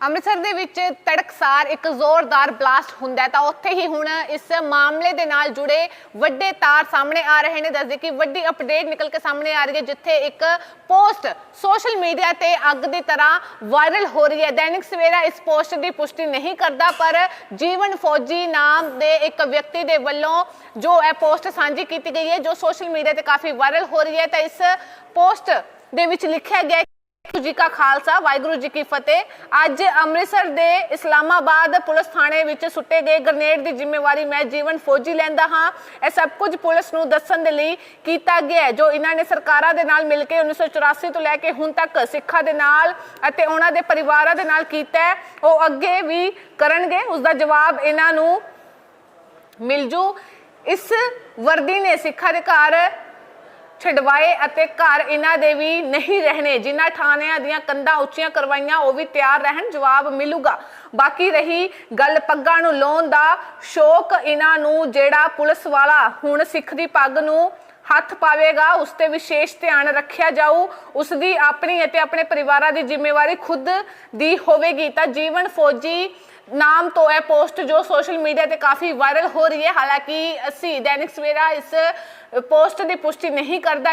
ਅੰਮ੍ਰਿਤਸਰ ਦੇ ਵਿੱਚ ਤੜਕਸਾਰ ਇੱਕ ਜ਼ੋਰਦਾਰ ਬਲਾਸਟ ਹੁੰਦਾ ਤਾਂ ਉੱਥੇ ਹੀ ਹੁਣ ਇਸ ਮਾਮਲੇ ਦੇ ਨਾਲ ਜੁੜੇ ਵੱਡੇ ਤਾਰ ਸਾਹਮਣੇ ਆ ਰਹੇ ਨੇ। ਦੱਸਦੇ ਕਿ ਵੱਡੀ ਅਪਡੇਟ ਨਿਕਲ ਕੇ ਸਾਹਮਣੇ ਆ ਰਹੀ ਹੈ, ਜਿੱਥੇ ਇੱਕ ਪੋਸਟ ਸੋਸ਼ਲ ਮੀਡੀਆ ਤੇ ਅੱਗ ਦੀ ਤਰ੍ਹਾਂ ਵਾਇਰਲ ਹੋ ਰਹੀ ਹੈ। ਦੈਨਿਕ ਸਵੇਰਾ ਇਸ ਪੋਸਟ ਦੀ ਪੁਸ਼ਟੀ ਨਹੀਂ ਕਰਦਾ, ਪਰ ਜੀਵਨ ਫੌਜੀ ਨਾਮ ਦੇ ਇੱਕ ਵਿਅਕਤੀ ਦੇ ਵੱਲੋਂ ਜੋ ਇਹ ਪੋਸਟ ਸਾਂਝੀ ਕੀਤੀ ਗਈ ਹੈ, ਜੋ ਸੋਸ਼ਲ ਮੀਡੀਆ ਤੇ ਕਾਫੀ ਵਾਇਰਲ ਹੋ ਰਹੀ ਹੈ, ਤਾਂ ਇਸ ਪੋਸਟ ਦੇ ਵਿੱਚ ਲਿਖਿਆ ਗਿਆ ਵਾਹਿਗੁਰੂ ਜੀ ਕਾ ਖਾਲਸਾ, ਵਾਹਿਗੁਰੂ ਜੀ ਕੀ ਫਤਿਹ। ਅੱਜ ਅੰਮ੍ਰਿਤਸਰ ਦੇ ਇਸਲਾਮਾਬਾਦ ਪੁਲਿਸ ਥਾਣੇ ਵਿੱਚ ਸੁੱਟੇ ਗਏ ਗ੍ਰਨੇਡ ਦੀ ਜ਼ਿੰਮੇਵਾਰੀ ਮੈਂ ਜੀਵਨ ਫੌਜੀ ਲੈਂਦਾ ਹਾਂ। ਇਹ ਸਭ ਕੁਝ ਪੁਲਿਸ ਨੂੰ ਦੱਸਣ ਦੇ ਲਈ ਕੀਤਾ ਗਿਆ ਜੋ ਇਹਨਾਂ ਨੇ ਸਰਕਾਰਾਂ ਦੇ ਨਾਲ ਮਿਲ ਕੇ 1984 ਤੋਂ ਲੈ ਕੇ ਹੁਣ ਤੱਕ ਸਿੱਖਾਂ ਦੇ ਨਾਲ ਅਤੇ ਉਹਨਾਂ ਦੇ ਪਰਿਵਾਰਾਂ ਦੇ ਨਾਲ ਕੀਤਾ ਉਹ ਅੱਗੇ ਵੀ ਕਰਨਗੇ ਉਸ ਦਾ ਜਵਾਬ ਇਹਨਾਂ ਨੂੰ ਮਿਲ ਜੂ ਇਸ ਵਰਦੀ ਨੇ ਸਿੱਖਾਂ ਦੇ ਘਰ ਛਡਵਾਏ ਅਤੇ ਘਰ ਇਹਨਾਂ ਦੇ ਵੀ ਨਹੀਂ ਰਹਿਣੇ। ਜਿਨ੍ਹਾਂ ਥਾਣਿਆਂ ਦੀਆਂ ਕੰਧਾਂ ਉੱਚੀਆਂ ਕਰਵਾਈਆਂ, ਉਹ ਵੀ ਤਿਆਰ ਰਹਿਣ, ਜਵਾਬ ਮਿਲੂਗਾ। ਬਾਕੀ ਰਹੀ ਗੱਲ ਪੱਗਾਂ ਨੂੰ ਲਾਉਣ ਦਾ ਸ਼ੌਕ ਇਹਨਾਂ ਨੂੰ, ਜਿਹੜਾ ਪੁਲਿਸ ਵਾਲਾ ਹੁਣ ਸਿੱਖ ਦੀ ਪੱਗ ਨੂੰ ਹੱਥ ਪਾਵੇਗਾ, ਉਸ ਤੇ ਵਿਸ਼ੇਸ਼ ਧਿਆਨ ਰੱਖਿਆ ਜਾਊ। ਉਸ ਦੀ ਆਪਣੀ ਅਤੇ ਆਪਣੇ ਪਰਿਵਾਰਾਂ ਦੀ ਜ਼ਿੰਮੇਵਾਰੀ ਖੁਦ ਦੀ ਹੋਵੇਗੀ। ਤਾਂ ਜੀਵਨ ਫੌਜੀ ਨਾਮ ਤੋਂ ਇਹ ਪੋਸਟ ਜੋ ਸੋਸ਼ਲ ਮੀਡੀਆ ਤੇ ਕਾਫੀ ਵਾਇਰਲ ਹੋ ਰਹੀ ਹੈ। ਹਾਲਾਂਕਿ ਅਸੀਂ ਦੈਨਿਕ ਸਵੇਰਾ ਇਸ ਪੋਸਟ ਦੀ ਪੁਸ਼ਟੀ ਨਹੀਂ ਕਰਦਾ